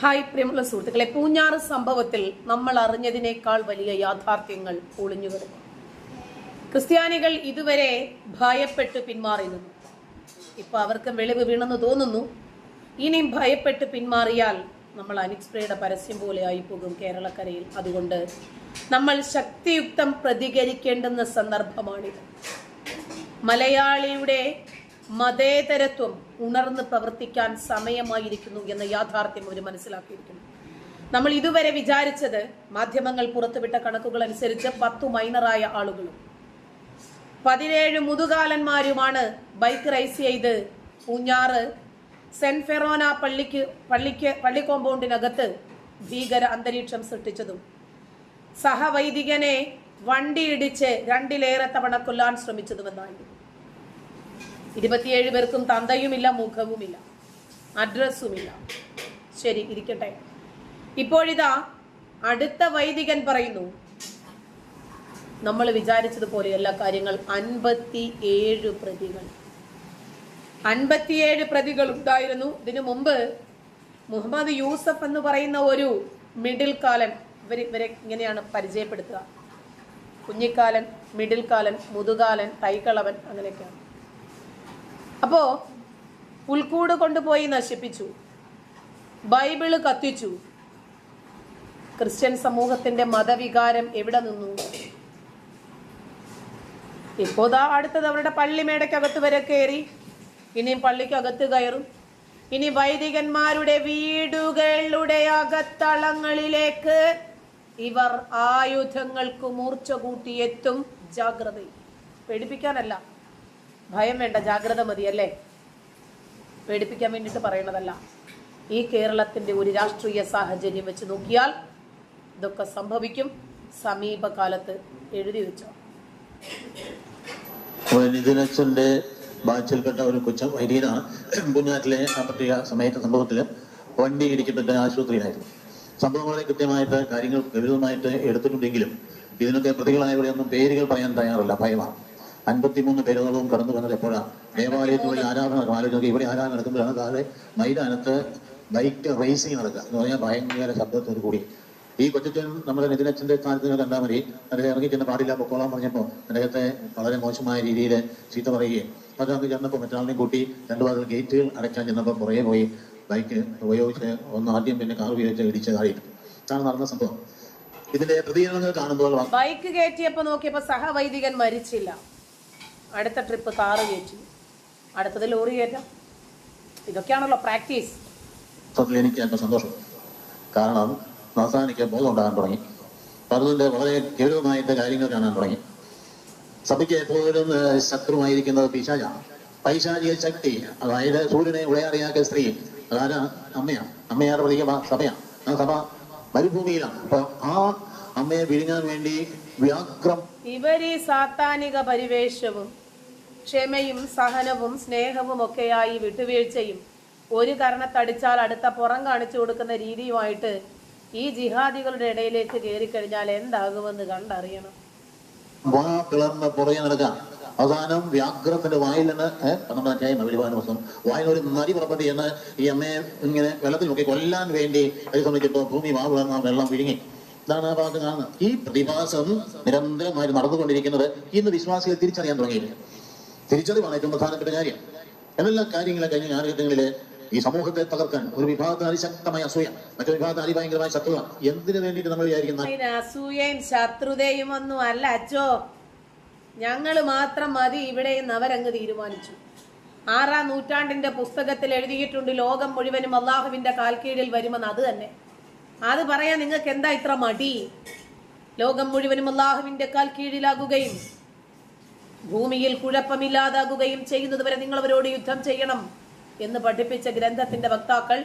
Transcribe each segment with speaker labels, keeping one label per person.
Speaker 1: Hi പ്രിയമുള്ള സുഹൃത്തുക്കളെ പൂഞ്ഞാറ് സംഭവത്തിൽ നമ്മൾ അറിഞ്ഞതിനേക്കാൾ വലിയ യാഥാർത്ഥ്യങ്ങൾ ഒളിഞ്ഞു വരുന്നു ക്രിസ്ത്യാനികൾ ഇതുവരെ ഭയപ്പെട്ട് പിന്മാറി നിന്നു ഇപ്പൊ അവർക്ക് വെളിവ് വീണെന്ന് തോന്നുന്നു. ഇനിയും ഭയപ്പെട്ട് പിന്മാറിയാൽ നമ്മൾ അനിക്സ്പ്രയുടെ പരസ്യം പോലെ ആയിപ്പോകും കേരളക്കരയിൽ. അതുകൊണ്ട് നമ്മൾ ശക്തിയുക്തം പ്രതികരിക്കേണ്ടുന്ന സന്ദർഭമാണിത്. മലയാളിയുടെ മതേതരത്വം ഉണർന്ന് പ്രവർത്തിക്കാൻ സമയമായിരിക്കുന്നു എന്ന യാഥാർത്ഥ്യം അവർ മനസ്സിലാക്കിയിരിക്കുന്നു. നമ്മൾ ഇതുവരെ വിചാരിച്ചത് മാധ്യമങ്ങൾ പുറത്തുവിട്ട കണക്കുകൾ അനുസരിച്ച് പത്തു മൈനറായ ആളുകളും പതിനേഴ് മുതുകാലന്മാരുമാണ് ബൈക്ക് റൈസ് ചെയ്ത് പൂഞ്ഞാറ് സെന്റ് ഫെറോന പള്ളിക്ക് പള്ളിക്ക് പള്ളി കോമ്പൗണ്ടിനകത്ത് ഭീകര അന്തരീക്ഷം സൃഷ്ടിച്ചതും സഹവൈദികനെ വണ്ടിയിടിച്ച് രണ്ടിലേറെ തവണ കൊല്ലാൻ ശ്രമിച്ചതുമെന്നായിരുന്നു. ഇരുപത്തിയേഴ് പേർക്കും തന്തയുമില്ല മുഖവുമില്ല അഡ്രസ്സുമില്ല. ശരി ഇരിക്കട്ടെ. ഇപ്പോഴിതാ അടുത്ത വൈദികൻ പറയുന്നു നമ്മൾ വിചാരിച്ചതുപോലെയല്ല കാര്യങ്ങൾ അൻപത്തി ഏഴ് പ്രതികൾ. അൻപത്തിയേഴ് പ്രതികൾ ഉണ്ടായിരുന്നു. ഇതിനു മുമ്പ് മുഹമ്മദ് യൂസഫ് എന്ന് പറയുന്ന ഒരു മിഡിൽ കാലൻ ഇവർ ഇവരെ ഇങ്ങനെയാണ് പരിചയപ്പെടുത്തുക. കുഞ്ഞിക്കാലൻ മിഡിൽ കാലൻ മുതുകാലൻ തൈക്കളവൻ അങ്ങനെയൊക്കെയാണ്. അപ്പോ പുൽക്കൂട് കൊണ്ടുപോയി നശിപ്പിച്ചു. ബൈബിൾ കത്തിച്ചു. ക്രിസ്ത്യൻ സമൂഹത്തിന്റെ മതവികാരം എവിടെ നിന്നു? ഇപ്പോതാ അടുത്തത് അവരുടെ പള്ളിമേടയ്ക്കകത്ത് വരെ കയറി ഇനിയും പള്ളിക്കകത്ത് കയറും. ഇനി വൈദികന്മാരുടെ വീടുകളുടെ അകത്തളങ്ങളിലേക്ക് ഇവർ ആയുധങ്ങൾക്ക് മൂർച്ച കൂട്ടിയെത്തും. ജാഗ്രത. പേടിപ്പിക്കാനല്ല. ഭയം വേണ്ട ജാഗ്രത മതി അല്ലേ പേടിപ്പിക്കാൻ വേണ്ടിയിട്ട് പറയണതല്ല. ഈ കേരളത്തിന്റെ ഒരു രാഷ്ട്രീയ സാഹചര്യം വെച്ച് നോക്കിയാൽ ഇതൊക്കെ സംഭവിക്കും. സമീപകാലത്ത് എഴുതി വെച്ചോ.
Speaker 2: നിതിനച്ഛന്റെ ബാച്ചിൽപ്പെട്ട ഒരു കൊച്ചു വൈദ്യനാണ്. കുഞ്ഞാറ്റിലെ സാമ്പത്തിക സമയത്ത് സംഭവത്തിൽ വണ്ടി ഇടിക്കപ്പെട്ട ആശുപത്രിയിലായിരുന്നു. സംഭവം വളരെ കൃത്യമായിട്ട് കാര്യങ്ങൾ ഗൗരവമായിട്ട് എടുത്തിട്ടുണ്ടെങ്കിലും ഇതിനൊക്കെ പ്രതികളായവരെയൊന്നും പേരുകൾ പറയാൻ തയ്യാറല്ല. ഭയമാണ്. അൻപത്തിമൂന്ന് പേരുകളും കടന്നു വന്നത് എപ്പോഴാണ് ദേവാലയത്തിലുള്ള ആരാധന ആലോചിക്കുക ഇവിടെ ആരാധന നടക്കുമ്പോഴാണ് താഴെ മൈതാനത്ത് ബൈക്ക് റേസിംഗ് നടക്കുക എന്ന് പറഞ്ഞാൽ ഭയങ്കര ശബ്ദത്തോടു കൂടി. ഈ കൊച്ചച്ഛൻ നമ്മുടെ നിതിനച്ഛന്റെ സ്ഥാനത്ത് കണ്ടാൽ മതി. അദ്ദേഹം ഇറങ്ങി ചെന്ന് പാടില്ല പൊക്കോളാൻ പറഞ്ഞപ്പോൾ അദ്ദേഹത്തെ വളരെ മോശമായ രീതിയിൽ ചീത്ത പറയുകയും അത് അങ്ങ് ചെന്നപ്പോൾ മറ്റാളിനെ കൂട്ടി രണ്ടു വാതിൽ ഗേറ്റുകൾ അടയ്ക്കാൻ ചെന്നപ്പോൾ പുറകെ പോയി ബൈക്ക് ഉപയോഗിച്ച് ഒന്ന് ആദ്യം പിന്നെ കാർ ഉപയോഗിച്ച് ഇടിച്ച് താഴെയിട്ടു ഇതാണ് നടന്ന സംഭവം. ഇതിന്റെ പ്രതികരണങ്ങൾ കാണുമ്പോൾ
Speaker 1: ബൈക്ക് കയറ്റിയപ്പോ നോക്കിയപ്പോ സഹവൈദികൻ മരിച്ചില്ല. അടുത്ത ട്രിപ്പ് കാറ് കയറ്റി. അടുത്തത് ലോറി കയറ്റാം. ഇതൊക്കെയാണല്ലോ പ്രാക്ടീസ്.
Speaker 2: എനിക്ക് അല്പം സന്തോഷം. കാരണം നസാനിക്ക് ബോധം ഉണ്ടാകാൻ തുടങ്ങി. പലതിന്റെ വളരെ ഗൗരവമായിട്ട് കാര്യങ്ങൾ കാണാൻ തുടങ്ങി. സഭയ്ക്ക് എപ്പോഴും ശത്രുവായിരിക്കുന്നത് പിശാചാണ്. പൈശാചിക ശക്തി അതായത് സൂര്യനെ ഉളയാറിയാക്കിയ സ്ത്രീ അതാരാ അമ്മയാണ്. അമ്മയാരുടെ പ്രതീക സഭയാണ്. ആ സഭ മരുഭൂമിയിലാണ്. അപ്പൊ ആ അമ്മയെ വിഴുങ്ങാൻ വേണ്ടി വ്യാക്രം.
Speaker 1: ഇവരീ സാത്താനിക പരിവേഷവും ക്ഷമയും സഹനവും സ്നേഹവും ഒക്കെയായി വിട്ടുവീഴ്ചയും ഒരു കരണത്തടിച്ചാൽ അടുത്ത പുറം കാണിച്ചു കൊടുക്കുന്ന രീതിയുമായിട്ട് ഈ ജിഹാദികളുടെ ഇടയിലേക്ക് കയറിക്കഴിഞ്ഞാൽ എന്താകുമെന്ന് കണ്ടറിയണം.
Speaker 2: വാ പിളർന്ന് പുറകെ നടക്കാം. അവസാനം വ്യാഗ്രത്തിന്റെ വായിൽ നിന്ന് നമ്മുടെ അധ്യായം ഒരുപാട് ദിവസം വായിൽ ഒരു നരി പുറപ്പെട്ട് എന്ന് ഈ അമ്മയെ ഇങ്ങനെ വെള്ളത്തിൽ നോക്കി കൊല്ലാൻ വേണ്ടി പരിശ്രമിച്ചപ്പോൾ ഭൂമി വാ പിളർന്ന വെള്ളം വിഴുങ്ങി. ഇതാണ് ഈ പ്രതിഭാസം നിരന്തരമായി നടന്നുകൊണ്ടിരിക്കുന്നത് ഇന്ന് വിശ്വാസികൾ തിരിച്ചറിയാൻ തുടങ്ങിയില്ല? തിരിച്ചറിവാണ് ഏറ്റവും പ്രധാനപ്പെട്ട കാര്യം. എന്നെല്ലാ കാര്യങ്ങളും കഴിഞ്ഞ കാലഘട്ടങ്ങളിൽ ഈ സമൂഹത്തെ തകർക്കാൻ ഒരു വിഭാഗത്തിന് അതിശക്തമായ അസൂയ മറ്റൊരു വിഭാഗത്തിന് അതിഭയങ്കരമായ ശത്രുത. എന്തിനു വേണ്ടിയിട്ട് നമ്മൾ വിചാരിക്കുന്ന?
Speaker 1: അസൂയയും ശത്രുതയും ഒന്നും അല്ല അച്ചോ. ഞങ്ങൾ മാത്രം മതി ഇവിടെ അവരങ്ങ് തീരുമാനിച്ചു. ആറാം നൂറ്റാണ്ടിന്റെ പുസ്തകത്തിൽ എഴുതിയിട്ടുണ്ട് ലോകം മുഴുവനും അള്ളാഹുവിന്റെ കാൽക്കീഴിൽ വരുമെന്ന്. അത് തന്നെ. അത് പറയാൻ നിങ്ങൾക്ക് എന്താ ഇത്ര മടി? ലോകം മുഴുവനും അള്ളാഹുവിന്റെ കാൽ കീഴിലാകുകയും ഭൂമിയിൽ കുഴപ്പമില്ലാതാകുകയും ചെയ്യുന്നതുവരെ നിങ്ങൾ അവരോട് യുദ്ധം ചെയ്യണം എന്ന് പഠിപ്പിച്ച ഗ്രന്ഥത്തിന്റെ വക്താക്കൾ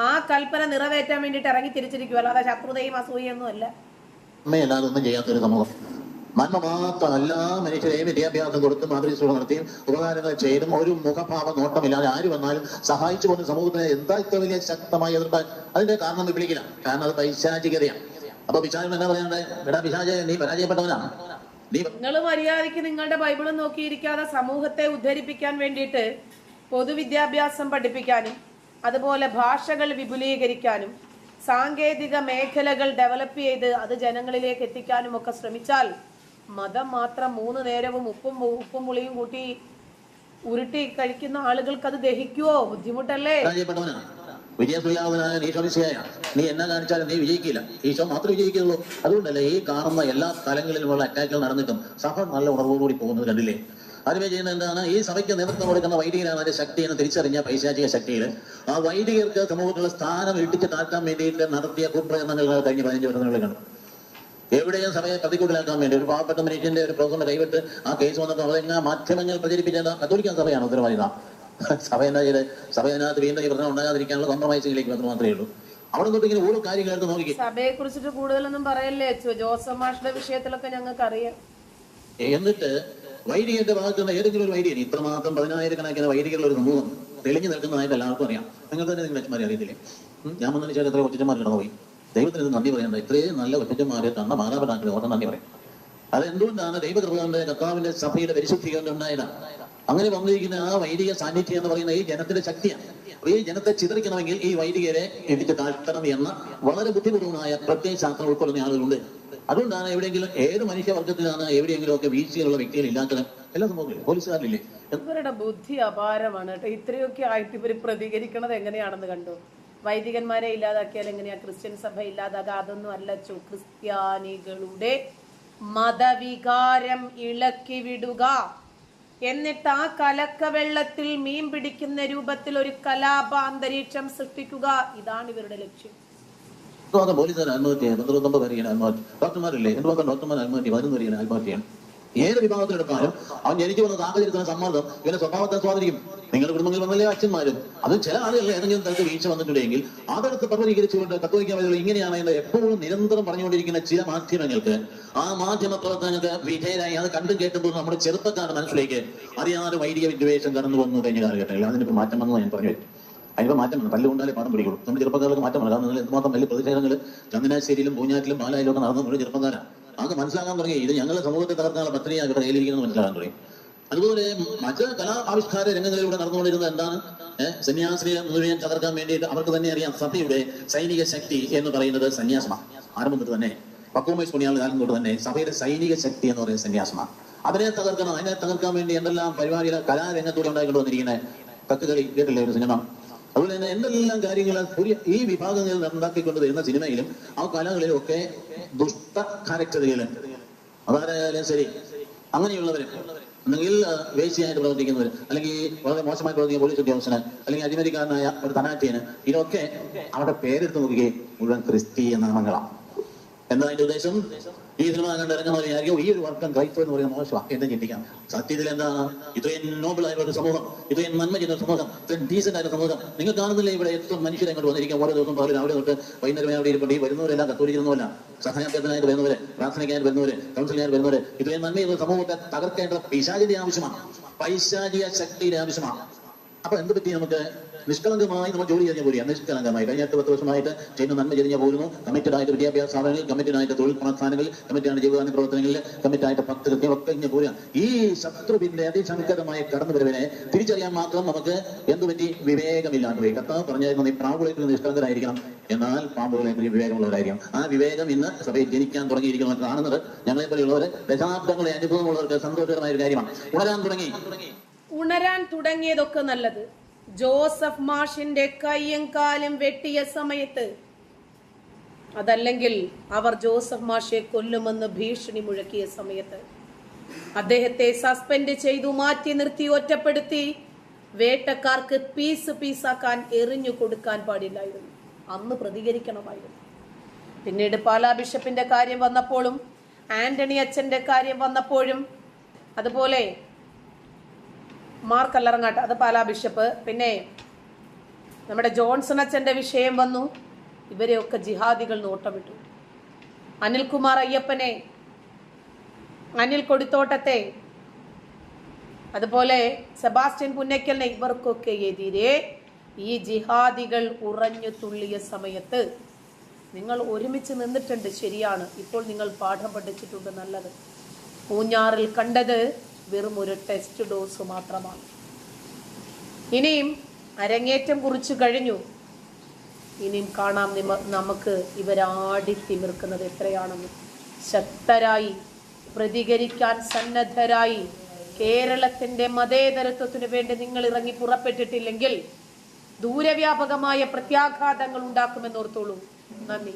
Speaker 1: ആ കൽപ്പന നിറവേറ്റാൻ വേണ്ടിയിട്ട് ഇറങ്ങി തിരിച്ചിരിക്കുക അല്ലാതെ ശത്രുതയും അസൂയൊന്നും അല്ല.
Speaker 2: അമ്മയല്ലാതെ ഒന്നും ചെയ്യാത്തൊരു സമൂഹം. നന്മ മാത്രം എല്ലാ മനുഷ്യരെയും വിദ്യാഭ്യാസം കൊടുത്ത് മാതൃശൂഷണം നടത്തിയും ഉപകാരങ്ങൾ ചെയ്തും ഒരു മുഖഭാവ നോട്ടമില്ലാതെ ആര് വന്നാലും സഹായിച്ചു പോകുന്ന സമൂഹത്തിന് എന്താ ഇത്ര വലിയ ശക്തമായി എതിർപ്പാൻ? അതിന്റെ കാരണം വിളിക്കില്ല. കാരണം അത് പൈശാചികതയാണ്. അപ്പൊ പിശാചൻ എന്നാ പറയാണ്ട് എടാ നീ പരാജയപ്പെട്ടവനാണ്.
Speaker 1: നിങ്ങൾ മര്യാദയ്ക്ക് നിങ്ങളുടെ ബൈബിൾ നോക്കിയിരിക്കാതെ സമൂഹത്തെ ഉദ്ധരിപ്പിക്കാൻ വേണ്ടിയിട്ട് പൊതുവിദ്യാഭ്യാസം പഠിപ്പിക്കാനും അതുപോലെ ഭാഷകൾ വിപുലീകരിക്കാനും സാങ്കേതിക മേഖലകൾ ഡെവലപ്പ് ചെയ്ത് അത് ജനങ്ങളിലേക്ക് എത്തിക്കാനും ഒക്കെ ശ്രമിച്ചാൽ മതം മാത്രം മൂന്ന് നേരവും ഉപ്പും ഉപ്പും പുളിയും കൂട്ടി ഉരുട്ടി കഴിക്കുന്ന ആളുകൾക്ക് അത് ദഹിക്കുവോ? ബുദ്ധിമുട്ടല്ലേ?
Speaker 2: പരാജയപ്പെട്ടവനാ വിജയസുല്ലാവനായ നീശോമിശയായ നീ എന്നെ കാണിച്ചാലും നീ വിജയിക്കില്ല. ഈശോ മാത്രമേ വിജയിക്കുള്ളൂ അതുകൊണ്ടല്ലേ ഈ കാണുന്ന എല്ലാ സ്ഥലങ്ങളിലുമുള്ള അറ്റാക്കുകൾ നടന്നിട്ടും സഭ നല്ല ഉണർവോടുകൂടി പോകുന്നത് കണ്ടില്ലേ? ആദ്യമേ ചെയ്യുന്നത് എന്താണ്? ഈ സഭയ്ക്ക് നേതൃത്വം കൊടുക്കുന്ന വൈദികരാണ് അതിന്റെ ശക്തി എന്ന് തിരിച്ചറിഞ്ഞ പൈശാചിക ശക്തിയിൽ ആ വൈദികർക്ക് സമൂഹത്തിലുള്ള സ്ഥാനം ഇട്ടിച്ച് താഴ്ത്താൻ വേണ്ടിയിട്ട് നടത്തിയ കുപ്രയത്നങ്ങൾ കഴിഞ്ഞ പതിനഞ്ച് വർഷങ്ങളിൽ കണ്ടു. എവിടെയും സഭയെ പ്രതികൂട്ടിലാക്കാൻ വേണ്ടി ഒരു പാവപ്പെട്ട മനുഷ്യന്റെ ഒരു പ്രൊഫസറിന്റെ കൈവിട്ട് ആ കേസ് വന്നപ്പോൾ അതെങ്ങനെ മാധ്യമങ്ങൾ പ്രചരിപ്പിച്ചത് കത്തോലിക്കാൻ സഭയാണ് ഉത്തരവാദിത സഭ എന്നാ ചെയ്ത്? സഭ അതിനകത്ത് വീണ്ടും ഈ പ്രശ്നം ഉണ്ടാകാതിരിക്കാനുള്ള കോംപ്രമൈസിംഗിലേക്ക് മാത്രം മാത്രമേ ഉള്ളൂ. അവിടെ തൊട്ട് ഇങ്ങനെ ഓരോ കാര്യങ്ങൾ എടുത്ത് നോക്കി.
Speaker 1: സഭയെ കുറിച്ചിട്ട് കൂടുതലൊന്നും പറയല്ലേ ജോസഫ് മാഷിന്റെ വിഷയത്തിലൊക്കെ ഞങ്ങൾക്ക് അറിയാം
Speaker 2: എന്നിട്ട് വൈദികന്റെ ഭാഗത്ത് നിന്ന് ഏതെങ്കിലും ഒരു വൈദികൻ ഇത്രമാത്രം പതിനായിരക്കണക്കിന് വൈദികളുടെ ഒരു സമൂഹം തെളിഞ്ഞു നിൽക്കുന്നതായിട്ട് എല്ലാവർക്കും അറിയാം. നിങ്ങൾ തന്നെ നിങ്ങൾ അറിയത്തില്ലേ? ഞാൻ വന്നതിന് ശേഷം എത്ര ഒറ്റച്ചന്മാർ കിടന്നുപോയി. ദൈവത്തിന് ഇത് നന്ദി പറയണ്ട ഇത്രയും നല്ല ഒറ്റച്ചന്മാരെ തന്ന മാതാപിതാക്കളെ ഓർത്ത് നന്ദി പറയും. അത് എന്തുകൊണ്ടാണ് ദൈവകൃപകളുടെ കർത്താവിന്റെ സഭയുടെ പരിശുദ്ധീകരണം ഉണ്ടായതാണ് അങ്ങനെ വന്നിരിക്കുന്ന ആ വൈദിക സാന്നിധ്യം എന്ന് പറയുന്ന ഈ ജനത്തിന്റെ ശക്തിയാണ്. ഈ ജനത്തെ ചിതറിക്കണമെങ്കിൽ ഈ വൈദികരെ എടുത്ത് താഴ്ത്തണം എന്ന വളരെ ബുദ്ധിപൂർവമായ പ്രത്യേക ശാസ്ത്രം ഉൾക്കൊള്ളുന്ന ആളുകളുണ്ട്. അതുകൊണ്ടാണ് എവിടെയെങ്കിലും ഏത് മനുഷ്യവർഗത്തിലാണ് എവിടെയെങ്കിലും ഒക്കെ വീഴ്ചയുള്ള വ്യക്തികൾ ഇല്ലാത്തത്? എല്ലാ സംഭവങ്ങളും പോലീസുകാരില്ലേ
Speaker 1: ഇവരുടെ ബുദ്ധി അപാരമാണ് കേട്ടോ. ഇത്രയൊക്കെ ആയിട്ട് ഇവർ പ്രതികരിക്കണത് എങ്ങനെയാണെന്ന് കണ്ടു? വൈദികന്മാരെ ഇല്ലാതാക്കിയാൽ എങ്ങനെയാ? ക്രിസ്ത്യൻ സഭ ഇല്ലാതാക്കുക അതൊന്നും അല്ല ചു ക്രിസ്ത്യാനികളുടെ മതവികാരം ഇളക്കി വിടുക. എന്നിട്ട് ആ കലക്ക വെള്ളത്തിൽ മീൻ പിടിക്കുന്ന രൂപത്തിൽ ഒരു കലാപ അന്തരീക്ഷം സൃഷ്ടിക്കുക. ഇതാണ് ഇവരുടെ ലക്ഷ്യം.
Speaker 2: പോലീസുകാർ ആത്മഹത്യ ചെയ്യാൻ പന്ത്രണ്ടൊമ്പത് പേര് ഇങ്ങനെ ആത്മഹത്യ. ഡോക്ടർമാരില്ലേ? എന്തുമാത്രം ഡോക്ടർമാർ ആത്മഹത്യ പതിനൊന്ന് പേര് ഇങ്ങനെ ആത്മഹത്യ വിഭാഗത്തിൽ ഏത് വിഭാഗത്തിലെടുത്താലും അവൻ ജനിച്ചു വന്ന സാഹചര്യത്തിന് സമ്മർദ്ദം ഇവന്റെ സ്വഭാവത്തെ സ്വാധീനിക്കും. നിങ്ങൾ കുടുംബങ്ങളിൽ വന്നല്ലേ അച്ഛന്മാരും? അത് ചില ആളുകളിൽ ഏതെങ്കിലും തരത്തിൽ വീഴ്ച വന്നിട്ടുണ്ടെങ്കിൽ അതെടുത്ത് പ്രതികരിച്ചുകൊണ്ട് കത്തോലിക്കാൻ വൈദ്യുകൾ ഇങ്ങനെയാണ് എന്ന് എപ്പോഴും നിരന്തരം പറഞ്ഞുകൊണ്ടിരിക്കുന്ന ചില മാധ്യമങ്ങൾക്ക് ആ മാധ്യമ പ്രവർത്തനങ്ങൾക്ക് വിധേയരായി അത് കണ്ടും കേട്ടുമ്പോൾ നമ്മുടെ ചെറുപ്പക്കാരുടെ മനസ്സിലേക്ക് അറിയാതെ വൈദിക വിദ്വേഷം കടന്നു വന്നു കഴിഞ്ഞ കാലഘട്ടങ്ങളിൽ. അതിനിപ്പോൾ മാറ്റം വന്നു ഞാൻ പറഞ്ഞു അതിനിപ്പോൾ മാറ്റം വന്നു. തല്ലുകൊണ്ടാലേ പാഠം പിടിക്കുള്ളൂ നമ്മുടെ ചെറുപ്പക്കാർക്ക് മാറ്റം വന്നു. കാരണം നിങ്ങൾ എന്തുമാത്രം വലിയ പ്രതിഷേധങ്ങൾ ചങ്ങനാശ്ശേരിയിലും പൂഞ്ഞാറ്റിലും പാലായിലും ഒക്കെ നടന്നു ഒരു ചെറുപ്പക്കാരാണ് അത് മനസ്സിലാക്കാൻ തുടങ്ങി. ഇത് ഞങ്ങളുടെ സമൂഹത്തെ തകർക്കാനുള്ള പത്രിക ഇവിടെ കയ്യിലിരിക്കുന്നത് മനസ്സിലാക്കാൻ തുടങ്ങി. അതുപോലെ മറ്റ് കലാ ആവിഷ്കാര രംഗങ്ങളിലൂടെ നടന്നുകൊണ്ടിരുന്നത് എന്താണ്? സന്യാസിനെ മുഴുവൻ തകർക്കാൻ വേണ്ടിയിട്ട് അവർക്ക് തന്നെ അറിയാം സഭയുടെ സൈനിക ശക്തി എന്ന് പറയുന്നത് സന്യാസമാണ്. ആരംഭം തൊട്ട് തന്നെ പക്വമേഷ് പുണ്യാളുടെ കാലം തൊട്ട് തന്നെ സഭയുടെ സൈനിക ശക്തി എന്ന് പറയുന്നത് സന്യാസമാണ്. അതിനെ തകർക്കണം അതിനെ തകർക്കാൻ വേണ്ടി എന്തെല്ലാം പരിപാടികൾ കലാരംഗത്തൂടെ ഉണ്ടായിക്കൊണ്ട് വന്നിരിക്കുന്നത് കക്കുകളി കേട്ടില്ലേ ഒരു സിനിമ? അതുപോലെ തന്നെ എന്തെല്ലാം കാര്യങ്ങൾ ഈ വിഭാഗങ്ങളിൽ ഉണ്ടാക്കിക്കൊണ്ട് വരുന്ന സിനിമയിലും ആ കലകളിലും ഒക്കെ ദുഷ്ട കാരക്ടറുകൾ അതാരായാലും ശരി. അങ്ങനെയുള്ളവര്. ഒന്നെങ്കിൽ വേശിയായിട്ട് പ്രവർത്തിക്കുന്നവർ അല്ലെങ്കിൽ വളരെ മോശമായി പ്രവർത്തിക്കുന്ന പോലീസ് ഉദ്യോഗസ്ഥന് അല്ലെങ്കിൽ അഴിമതിക്കാരനായ ഒരു തനാറ്റിയന് ഇതൊക്കെ അവരുടെ പേരെടുത്ത് നോക്കുകയും മുഴുവൻ ക്രിസ്തീയ നാമങ്ങളാണ് എന്താ അതിന്റെ ഉദ്ദേശം ഈ സിനിമ കണ്ട് ഇറങ്ങുന്ന വിചാരിക്കും ഈ ഒരു വർക്കം ക്രൈസ്തവ എന്ന് പറയുന്ന മോശമാണ് എന്ന് ചിന്തിക്കാം സത്യത്തിൽ എന്താ? ഇത്രയും നോബിൾ ആയ ഒരു സമൂഹം ഇത്രയും നന്മ ചെയ്യുന്ന ഒരു സമൂഹം ഇത്രയും ഡീസന്റ് ആയ സമൂഹം നിങ്ങൾ കാണുന്നില്ലേ? ഇവിടെ എത്ര മനുഷ്യരെ അങ്ങോട്ട് വന്നിരിക്കാം. ഓരോ ദിവസം പകലും അവിടെ തൊട്ട് വൈകുന്നേരം അവിടെ ഇരിപ്പുണ്ട്. ഈ വരുന്നവരെല്ലാം കത്തോലിക്കുന്നതല്ല സഹായാഭ്യർത്ഥനായിട്ട് വരുന്നവര് പ്രാർത്ഥനയ്ക്കായിട്ട് വരുന്നവര് കൗൺസിലിനായിട്ട് വരുന്നവര് ഇത്രയും നന്മ ചെയ്യുന്ന സമൂഹത്തെ തകർക്കേണ്ട പിശാചിന്റെ ആവശ്യമാണ്. പൈശാചിക ശക്തിയുടെ ആവശ്യമാണ്. അപ്പൊ എന്ത് പറ്റി നമുക്ക്? നിഷ്കളങ്കമായി നമ്മൾ ജോലി ചെയ്യാൻ പോലും നിഷ്കളങ്കമായി. കഴിഞ്ഞ എട്ട് പത്ത് വർഷമായിട്ട് ചെയ്യുന്ന നന്മ ചെയ്ഞ്ഞ പോരുന്നു. കമ്മിറ്റഡ് ആയിട്ട് വിദ്യാഭ്യാസ സ്ഥാപനങ്ങളിൽ കമ്മിറ്റഡ് ആയിട്ട് തൊഴിൽ പ്രസ്ഥാനങ്ങളിൽ കമ്മിറ്റഡ് ആയിട്ട് ജീവകാല പ്രവർത്തനങ്ങളിൽ പത്ത് കൃത്യം ഒക്കെ ഇങ്ങനെ പോരുക ഈ ശത്രുവിന്റെ അതിശങ്കരമായ കടന്നുവരവിനെ തിരിച്ചറിയാൻ മാത്രം നമുക്ക് എന്ത് പറ്റി? വിവേകമില്ലാണ്ട് പോയി. കർത്താവ് പറഞ്ഞായിരുന്നു നീ പ്രാവുകളേക്ക് നിഷ്കളങ്കരായിരിക്കണം. എന്നാൽ പാമ്പുകളെ വിവേകമുള്ളവരായിരിക്കണം. ആ വിവേകം ഇന്ന് സഭയിൽ ജനിക്കാൻ തുടങ്ങിയിരിക്കുന്നു എന്ന് കാണുന്നത് ഞങ്ങളെ പോലെയുള്ളവർ ദശാബ്ദങ്ങളെ അനുഭവമുള്ളവർക്ക് സന്തോഷകരമായ ഒരു കാര്യമാണ്. ഉണരാൻ തുടങ്ങി.
Speaker 1: ഉണരാൻ തുടങ്ങിയതൊക്കെ നല്ലത്. ജോസഫ് മാഷിന്റെ കയ്യും കാലും വെട്ടിയ സമയത്ത് അതല്ലെങ്കിൽ അവർ ജോസഫ് മാഷെ കൊല്ലുമെന്ന് ഭീഷണി മുഴക്കിയ സമയത്ത് അദ്ദേഹത്തെ സസ്പെൻഡ് ചെയ്തു മാറ്റി നിർത്തി ഒറ്റപ്പെടുത്തി. വേട്ടക്കാർക്ക് പീസ് പീസാക്കാൻ എറിഞ്ഞു കൊടുക്കാൻ പാടില്ലായിരുന്നു. അന്ന് പ്രതികരിക്കണമായിരുന്നു. പിന്നീട് പാലാ ബിഷപ്പിന്റെ കാര്യം വന്നപ്പോഴും ആന്റണി അച്ഛന്റെ കാര്യം വന്നപ്പോഴും അതുപോലെ മാർ കല്ലറങ്ങാട്ട് അത് പാലാ ബിഷപ്പ്. പിന്നെ നമ്മുടെ ജോൺസൺ അച്ഛന്റെ വിഷയം വന്നു. ഇവരെയൊക്കെ ജിഹാദികൾ നോട്ടമിട്ടു അനിൽകുമാർ അയ്യപ്പനെ അനിൽ കൊടിത്തോട്ടത്തെ അതുപോലെ സെബാസ്റ്റ്യൻ പുന്നയ്ക്കലിനെ ഇവർക്കൊക്കെ എതിരെ ഈ ജിഹാദികൾ ഉറഞ്ഞു തുള്ളിയ സമയത്ത് നിങ്ങൾ ഒരുമിച്ച് നിന്നിട്ടുണ്ട്. ശരിയാണ്. ഇപ്പോൾ നിങ്ങൾ പാഠം പഠിച്ചിട്ടുണ്ട്. നല്ലത്. പൂഞ്ഞാറിൽ കണ്ടത് വെറും ഒരു ടെസ്റ്റ് ഡോസ് മാത്രമാണ്. ഇനിയും അരങ്ങേറ്റം കുറിച്ചു കഴിഞ്ഞു. ഇനിയും കാണാം നിമ- നമുക്ക് ഇവരാടി തിമിർക്കുന്നത് എത്രയാണെന്ന്. ശക്തരായി പ്രതികരിക്കാൻ സന്നദ്ധരായി കേരളത്തിന്റെ മതേതരത്വത്തിന് വേണ്ടി നിങ്ങൾ ഇറങ്ങി പുറപ്പെട്ടിട്ടില്ലെങ്കിൽ ദൂരവ്യാപകമായ പ്രത്യാഘാതങ്ങൾ ഉണ്ടാക്കുമെന്നോർത്തോളൂ നന്ദി.